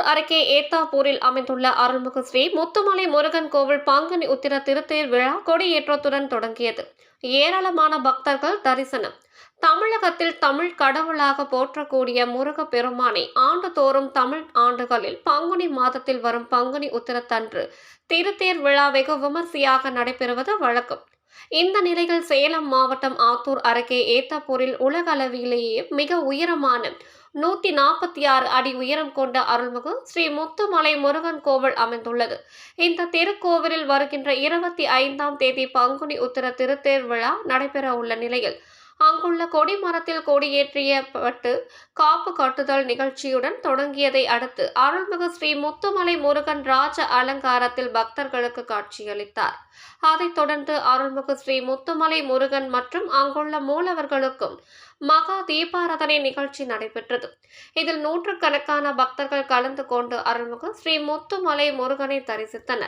ஆத்தூர் அருகே ஏத்தாப்பூரில் அமைந்துள்ள அருள்மிகு ஸ்ரீ முத்துமலை முருகன் கோவில் பாங்கனி உத்திர திருத்தேர் விழா கொடியேற்றத்துடன் தொடங்கியது. ஏராளமான பக்தர்கள் தரிசனம். தமிழகத்தில் தமிழ் கடவுளாக போற்றக்கூடிய முருக பெருமானை ஆண்டுதோறும் தமிழ் ஆண்டுகளில் பங்குனி மாதத்தில் வரும் பங்குனி உத்திரத்தன்று திருத்தேர் விழா வெகு விமர்சையாக நடைபெறுவது வழக்கம். இந்த நிலையில் சேலம் மாவட்டம் ஆத்தூர் அருகே ஏத்தாப்பூரில் உலக அளவிலேயே மிக உயரமான நூத்தி நாற்பத்தி ஆறு அடி உயரம் கொண்ட அருள்மிகு ஸ்ரீ முத்துமலை முருகன் கோவில் அமைந்துள்ளது. இந்த திருக்கோவிலில் வருகின்ற இருபத்தி ஐந்தாம் தேதி பங்குனி உத்தர திருத்தேர் விழா நடைபெற உள்ள நிலையில் அங்குள்ள கொடிமரத்தில் கொடியேற்றியப்பட்டு காப்பு கட்டுதல் நிகழ்ச்சியுடன் தொடங்கியதை அடுத்து அருள்மிகு ஸ்ரீ முத்துமலை முருகன் ராஜ அலங்காரத்தில் பக்தர்களுக்கு காட்சியளித்தார். அதைத் தொடர்ந்து அருள்மிகு ஸ்ரீ முத்துமலை முருகன் மற்றும் அங்குள்ள மூலவர்களுக்கும் மகா தீபாராதனை நிகழ்ச்சி நடைபெற்றது. இதில் நூற்றுக்கணக்கான பக்தர்கள் கலந்து கொண்டு அருள்மிகு ஸ்ரீ முத்துமலை முருகனை தரிசித்தனர்.